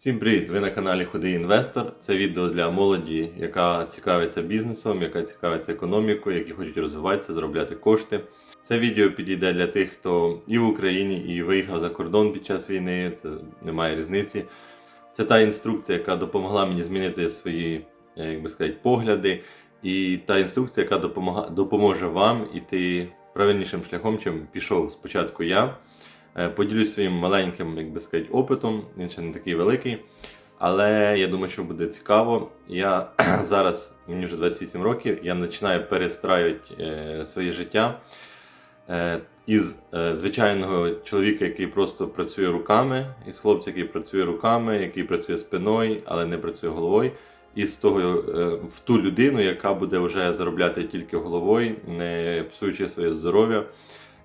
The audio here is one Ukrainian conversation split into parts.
Всім привіт! Ви на каналі Худий Інвестор. Це відео для молоді, яка цікавиться бізнесом, яка цікавиться економікою, які хочуть розвиватися, заробляти кошти. Це відео підійде для тих, хто і в Україні, і виїхав за кордон під час війни. Це немає різниці. Це та інструкція, яка допомогла мені змінити свої, е, як би сказати, погляди, і та інструкція, яка допомога, допоможе вам іти правильнішим шляхом, чим пішов спочатку я. Е, Поділюсь своїм маленьким, як би сказати, опитом. Він ще не такий великий. Але я думаю, що буде цікаво. Я зараз, мені вже 28 років, я починаю перестраювати е, своє життя е, із звичайного чоловіка, який просто працює руками, із хлопця, який працює руками, який працює спиною, але не працює головою. І з того в ту людину, яка буде вже заробляти тільки головою, не псуючи своє здоров'я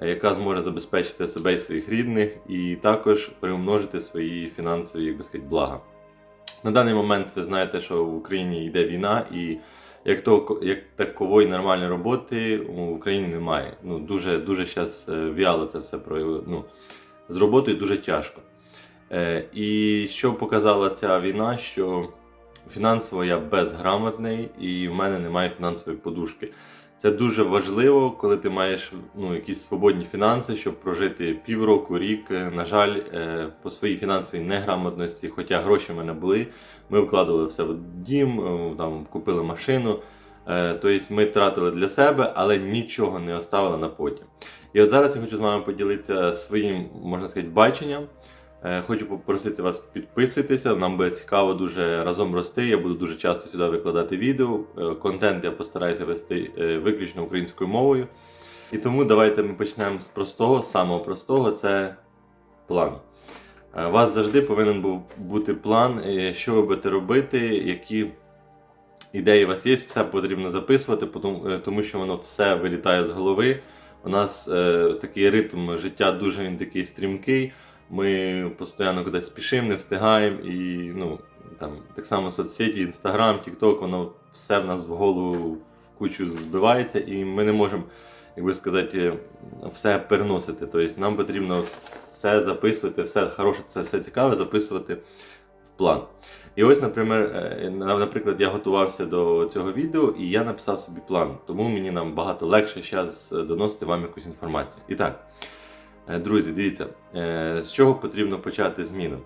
яка зможе забезпечити себе і своїх рідних, і також приумножити свої фінансові як би сказати, блага. На даний момент ви знаєте, що в Україні йде війна, і як то, як такової нормальної роботи в Україні немає. Ну, Дуже дуже зараз в'яло це все про ну, з роботою дуже тяжко. Е, і що показала ця війна, що фінансово я безграмотний і в мене немає фінансової подушки. Це дуже важливо, коли ти маєш ну, якісь свободні фінанси, щоб прожити півроку, рік. Е, На жаль, е, по своїй фінансовій неграмотності, хоча гроші в мене були, ми вкладали все в дім, е, там купили машину. Тобто ми тратили для себе, але нічого не оставили на потім. І от зараз я хочу з вами поділитися своїм, можна сказати, баченням. Е, Хочу попросити вас підписуйтеся, нам буде цікаво дуже разом рости. Я буду дуже часто сюди викладати відео. Е, Контент я постараюся вести е, виключно українською мовою. І тому давайте ми почнемо з простого, самого простого це план. У вас завжди повинен був бути план, що ви будете робити, які ідеї у вас є, все потрібно записувати, тому- що воно все вилітає з голови. У нас такий ритм життя дуже він такий стрімкий. Ми постійно кудись спішимо, не встигаємо. І ну, там, так само соцсеті, Інстаграм, Тікток, воно все в нас в голову в кучу збивається, і ми не можемо, як би сказати, все переносити. Тобто нам потрібно все записувати, все хороше, це все цікаве записувати в план. І ось, наприклад, е, наприклад, я готувався до цього відео і я написав собі план, тому мені нам багато легше зараз доносити вам якусь інформацію. І так. Е, Друзі, дивіться, е, з чого потрібно почати зміну.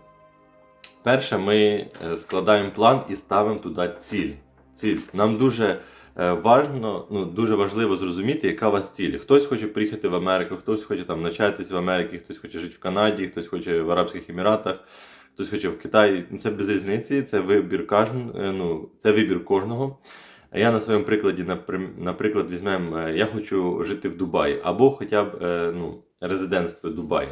Перше, ми е, складаємо план і ставимо туди ціль. ціль. Нам дуже важно, ну, дуже важливо зрозуміти, яка у вас ціль. Хтось хоче приїхати в Америку, хтось хоче там навчатись в Америці, хтось хоче жити в Канаді, хтось хоче в Арабських Еміратах, хтось хоче в Китаї. Ну, Це без різниці, це вибір е, ну, це вибір кожного. Я на своєму прикладі, наприклад, візьмемо, я хочу жити в Дубаї або хоча б ну, резидентство Дубаї.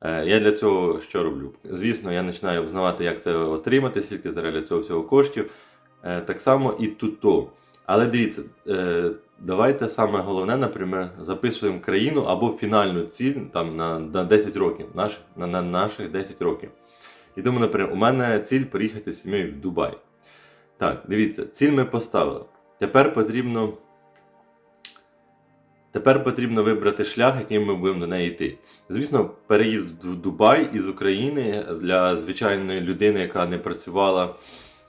Е, Я для цього що роблю? Звісно, я починаю взнавати, як це отримати, скільки зараз для цього всього коштів. Е, Так само і тут то. Але дивіться, е, давайте саме головне, наприклад, записуємо країну або фінальну ціль там, на, на 10 років, наш, на, на наших 10 років. І тому, наприклад, у мене ціль приїхати з сім'єю в Дубай. Так, дивіться, ціль ми поставили. Тепер потрібно. Тепер потрібно вибрати шлях, яким ми будемо до неї йти. Звісно, переїзд в Дубай із України для звичайної людини, яка не працювала,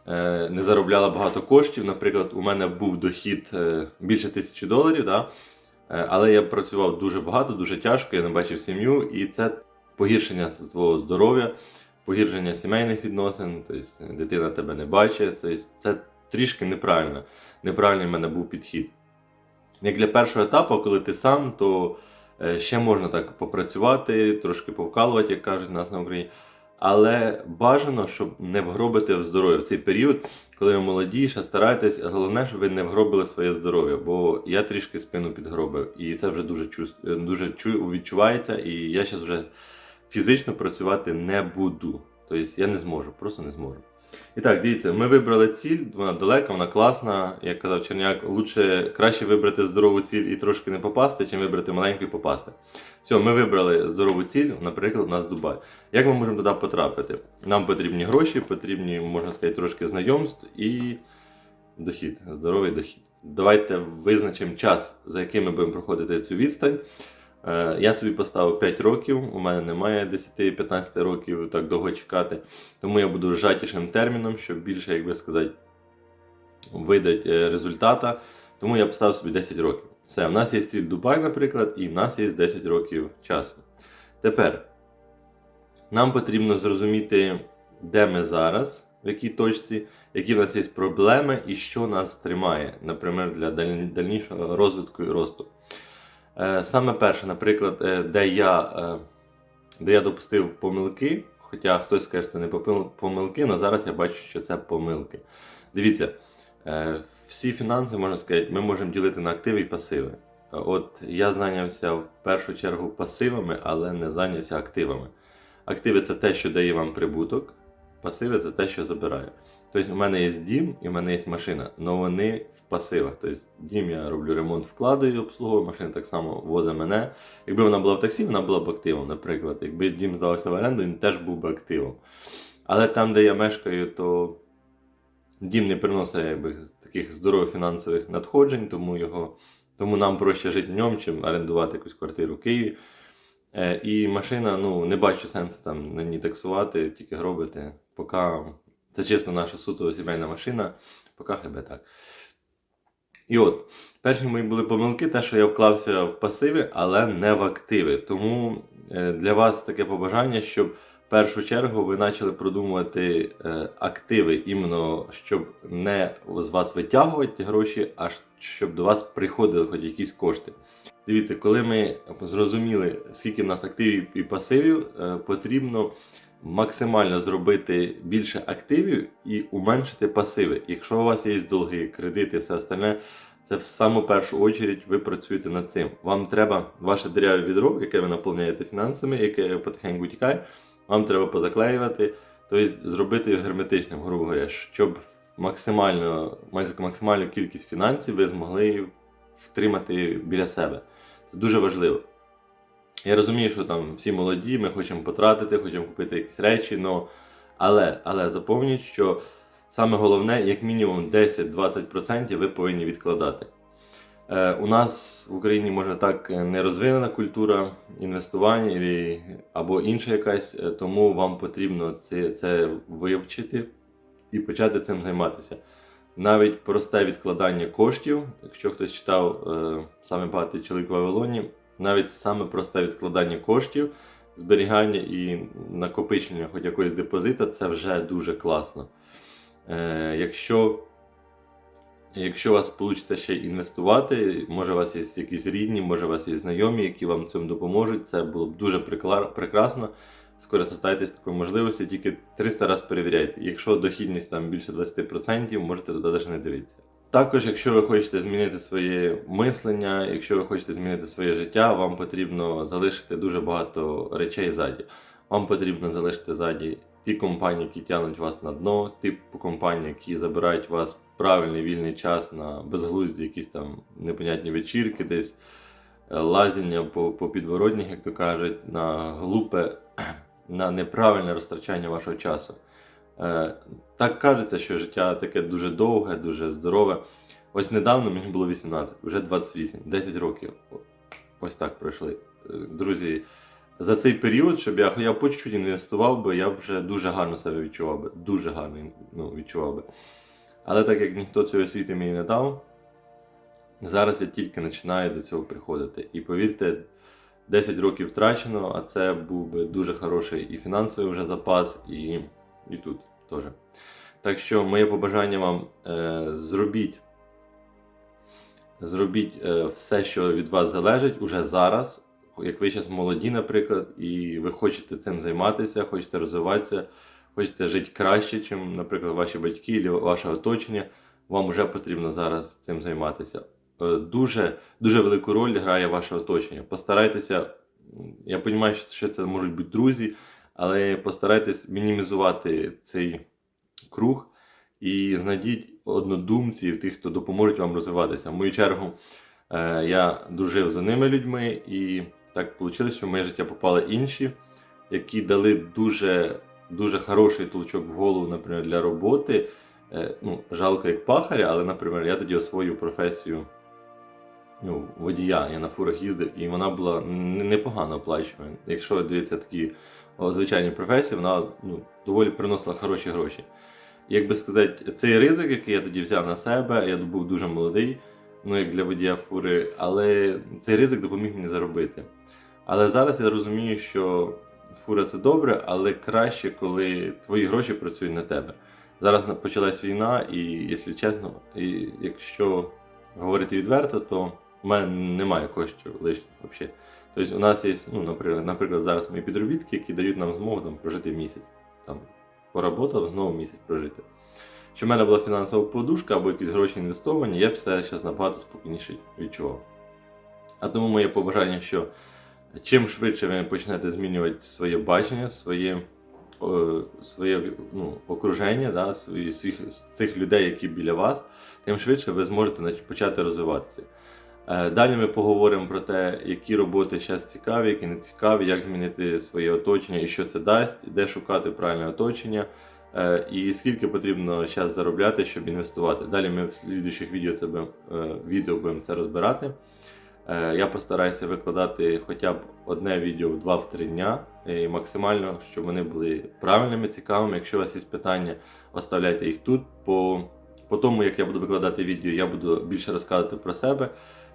е, не заробляла багато коштів. Наприклад, у мене був дохід е, більше тисячі доларів, да? Е, але я працював дуже багато, дуже тяжко, я не бачив сім'ю, і це погіршення свого здоров'я, погіршення сімейних відносин, тобто дитина тебе не бачить. Тобто це трішки неправильно. Неправильний в мене був підхід. Як для першого етапу, коли ти сам, то е, ще можна так попрацювати, трошки повкалувати, як кажуть нас на Україні. Але бажано, щоб не вгробити в здоров'я в цей період, коли ви молоді, ще старайтесь, головне, щоб ви не вгробили своє здоров'я, бо я трішки спину підгробив, і це вже дуже чувс- е, дуже чу- відчувається, і я зараз вже фізично працювати не буду. Тобто я не зможу, просто не зможу. І так, дивіться, ми вибрали ціль, вона далека, вона класна. Як казав Черняк, лучше краще вибрати здорову ціль і трошки не попасти, чим вибрати маленьку і попасти. Все, ми вибрали здорову ціль, наприклад, у нас Дубай. Як ми можемо туди потрапити? Нам потрібні гроші, потрібні, можна сказати, трошки знайомств і дохід, здоровий дохід. Давайте визначимо час, за яким ми будемо проходити цю відстань. Е, Я собі поставив 5 років, у мене немає 10-15 років так довго чекати. Тому я буду зжатішим терміном, щоб більше, як би сказати, видати е, результата. Тому я поставив собі 10 років. Все, в нас є стріт Дубай, наприклад, і в нас є 10 років часу. Тепер нам потрібно зрозуміти, де ми зараз, в якій точці, які в нас є проблеми і що нас тримає, наприклад, для дальнішого розвитку і росту. Е, Саме перше, наприклад, е, де я, е, де я допустив помилки, хоча хтось скаже, що це не помилки, але зараз я бачу, що це помилки. Дивіться, всі фінанси, можна сказати, ми можемо ділити на активи і пасиви. От я зайнявся в першу чергу пасивами, але не зайнявся активами. Активи це те, що дає вам прибуток, пасиви це те, що забирає. Тобто, у мене є дім і в мене є машина, але вони в пасивах. Тобто, дім я роблю ремонт, вкладаю, обслуговую, машина так само возить мене. Якби вона була в таксі, вона була б активом, наприклад. Якби дім здавався в оренду, він теж був би активом. Але там, де я мешкаю, то дім не приносить якби, таких здорових фінансових надходжень, тому, його, тому нам проще жити в ньому, чим орендувати якусь квартиру в Києві. Е, і машина, ну, не бачу сенсу там на ній таксувати, тільки гробити, поки це чисто наша суто сімейна машина, поки хебе так. І от, перші мої були помилки, те, що я вклався в пасиви, але не в активи. Тому е, для вас таке побажання, щоб в першу чергу ви почали продумувати е, активи, іменно щоб не з вас витягувати ті гроші, а щоб до вас приходили хоч якісь кошти. Дивіться, коли ми зрозуміли, скільки в нас активів і пасивів, е, потрібно максимально зробити більше активів і уменшити пасиви. Якщо у вас є долги, кредити, все остальне, це в саму першу очередь ви працюєте над цим. Вам треба ваше дерев'я відро, яке ви наповняєте фінансами, яке потихеньку тікає, вам треба позаклеювати, тобто зробити його герметичним, грубо говоря, щоб максимально, максимальну кількість фінансів ви змогли втримати біля себе. Це дуже важливо. Я розумію, що там всі молоді, ми хочемо потратити, хочемо купити якісь речі, но... але, але запам'ятайте, що саме головне, як мінімум 10-20% ви повинні відкладати. Е, у нас в Україні може так не розвинена культура інвестування або інша якась, е, тому вам потрібно це, це вивчити і почати цим займатися. Навіть просте відкладання коштів, якщо хтось читав е, саме багатий чоловік в Вавилоні, навіть саме просте відкладання коштів, зберігання і накопичення хоч якогось депозита це вже дуже класно. Е, якщо, якщо у вас вийде ще інвестувати, може у вас є якісь рідні, може у вас є знайомі, які вам цьому допоможуть, це було б дуже прекрасно. Скористайтесь такою можливістю, тільки 300 разів перевіряйте. Якщо дохідність там більше 20%, можете туди навіть не дивитися. Також, якщо ви хочете змінити своє мислення, якщо ви хочете змінити своє життя, вам потрібно залишити дуже багато речей ззаді. Вам потрібно залишити ззаді ті компанії, які тягнуть вас на дно, ті компанії, які забирають вас правильний вільний час на безглузді, якісь там непонятні вечірки, десь е, лазіння по, по підворотніх, як то кажуть, на глупе, на неправильне розтрачання вашого часу. Е, так кажеться, що життя таке дуже довге, дуже здорове. Ось недавно мені було 18, вже 28, 10 років. Ось так пройшли. Е, Друзі, за цей період, щоб я, я по чуть-чуть інвестував би, я вже дуже гарно себе відчував би. Дуже гарно ну, відчував би. Але так як ніхто цієї освіти мені не дав, зараз я тільки починаю до цього приходити. І повірте, 10 років втрачено, а це був би дуже хороший і фінансовий вже запас, і, і тут теж. Так що моє побажання вам е, зробіть, зробіть е, все, що від вас залежить уже зараз. Як ви зараз молоді, наприклад, і ви хочете цим займатися, хочете розвиватися, хочете жити краще, ніж, наприклад, ваші батьки або ваше оточення, вам вже потрібно зараз цим займатися. Е, Дуже, дуже велику роль грає ваше оточення. Постарайтеся, я розумію, що це можуть бути друзі, але постарайтесь мінімізувати цей круг і знайдіть однодумців, тих, хто допоможуть вам розвиватися. В мою чергу е, я дружив з ними людьми, і так вийшло, що в моє життя попали інші, які дали дуже, дуже хороший толчок в голову, наприклад, для роботи. Е, ну, жалко як пахаря, але, наприклад, я тоді освоїв професію ну, водія, я на фурах їздив, і вона була непогано оплачувана. Якщо дивитися такі о, звичайні професії, вона ну, доволі приносила хороші гроші. Як би сказати, цей ризик, який я тоді взяв на себе, я був дуже молодий, ну як для водія фури, але цей ризик допоміг мені заробити. Але зараз я розумію, що фура це добре, але краще, коли твої гроші працюють на тебе. Зараз почалась війна, і, якщо чесно, і якщо говорити відверто, то в мене немає коштів лишніх взагалі. Тобто у нас є, ну, наприклад, наприклад, зараз мої підробітки, які дають нам змогу там, прожити місяць. Там, поработав, знову місяць прожити. Якщо в мене була фінансова подушка або якісь гроші інвестовані, я б себе зараз набагато спокійніше відчував. А тому моє побажання, що чим швидше ви почнете змінювати своє бачення, своє, о, своє ну, окруження, да, свої, своїх, цих людей, які біля вас, тим швидше ви зможете почати розвиватися. Е, Далі ми поговоримо про те, які роботи зараз цікаві, які не цікаві, як змінити своє оточення і що це дасть, де шукати правильне оточення, е, і скільки потрібно зараз заробляти, щоб інвестувати. Далі ми в слідуючих відео, це, будемо- е, відео будемо це розбирати. Я постараюся викладати хоча б одне відео в 2-3 дня, і максимально, щоб вони були правильними, цікавими. Якщо у вас є питання, оставляйте їх тут. По, по тому, як я буду викладати відео, я буду більше розказувати про себе,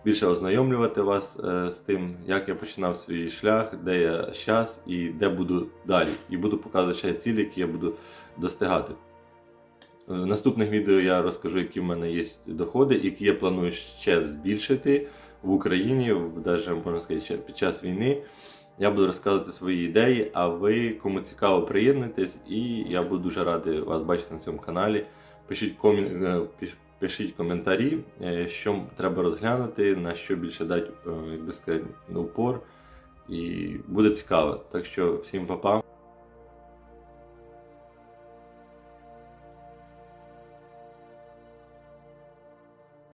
більше ознайомлювати вас е, з тим, як я починав свій шлях, де я зараз і де буду далі. І буду показувати ще цілі, які я буду достигати. Е, В наступних відео я розкажу, які в мене є доходи, які я планую ще збільшити в Україні, даже можна сказати, під час війни. Я буду розказувати свої ідеї, а ви, кому цікаво, приєднуйтесь, і я буду дуже радий вас бачити на цьому каналі. Пишіть, комі... е, пишіть коментарі, е, що треба розглянути, на що більше дати, е, як би сказати, упор. І буде цікаво. Так що всім па-па.